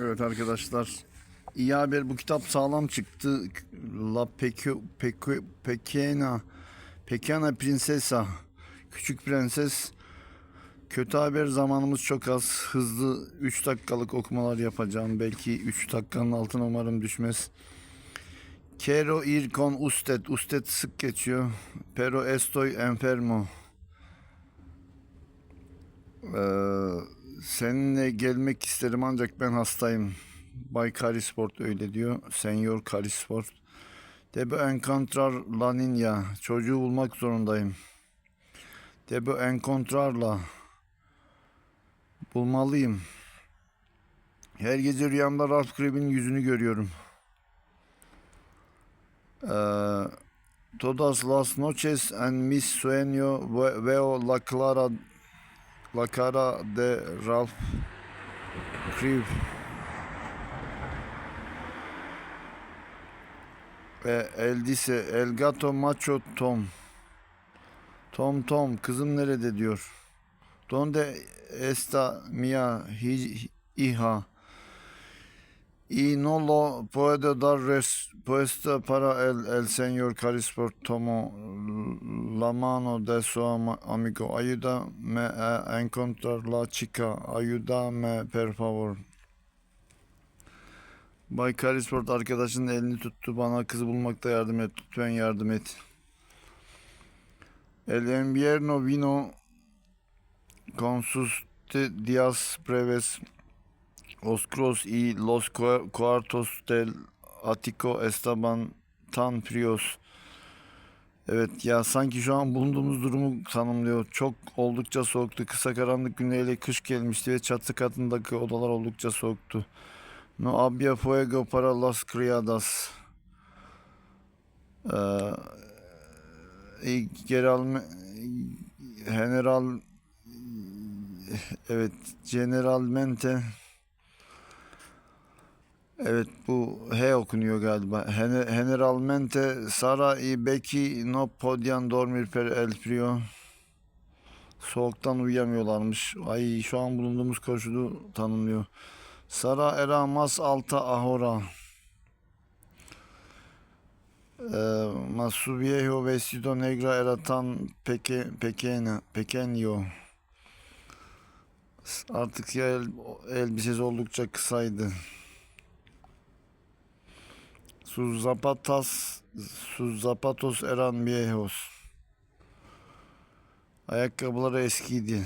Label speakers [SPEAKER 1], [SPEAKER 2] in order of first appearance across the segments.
[SPEAKER 1] Evet arkadaşlar. İyi haber bu kitap sağlam çıktı. La Peque, Peque, Pequena Pequena Prinsesa Küçük Prenses Kötü haber zamanımız çok az. Hızlı 3 dakikalık okumalar yapacağım. Belki 3 dakikanın altına umarım düşmez. Quiero ir con usted. Usted sık geçiyor. Pero estoy enfermo. Ee, seninle gelmek isterim ancak ben hastayım. Bay Karisport öyle diyor. Senyor Karisport. Debo encontrar la niña. Çocuğu bulmak zorundayım. Debo encontrarla. Bulmalıyım. Her gece rüyamda Ralph Krebs'in yüzünü görüyorum. Ee, todas las noches en mis sueños ve- veo la clara la cara de Ralph Krebs. Ve el dice el gato macho Tom. Tom Tom kızım nerede diyor. Donde está mia hi- hija? Y no lo puedo dar respuesta para el, el señor Carisport tomó la mano de su amigo. Ayúdame a encontrar la chica. Ayúdame, por favor. Bay Carisport arkadaşının elini tuttu. Bana kızı bulmakta yardım et. Lütfen yardım et. El invierno vino con sus días breves oscuros y los cua- cuartos del ático estaban tan fríos. Evet ya sanki şu an bulunduğumuz durumu tanımlıyor. Çok oldukça soğuktu. Kısa karanlık günleriyle kış gelmişti ve çatı katındaki odalar oldukça soğuktu. No había fuego para las criadas. Ee, general, general evet generalmente Evet bu H okunuyor galiba. Gene- Generalmente Sara y Becky no podían dormir per el frío. Soğuktan uyuyamıyorlarmış. Ay şu an bulunduğumuz koşulu tanımlıyor. Sara era más alta ahora. Eh, mas su viejo vestido negro era tan peque, pequeña, pequeño. Artık ya el, elbisesi oldukça kısaydı. Sus zapatas, sus zapatos eran viejos. Ayakkabıları eskiydi.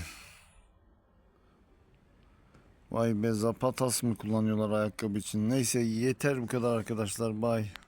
[SPEAKER 1] Vay be zapatas mı kullanıyorlar ayakkabı için? Neyse yeter bu kadar arkadaşlar. Bye.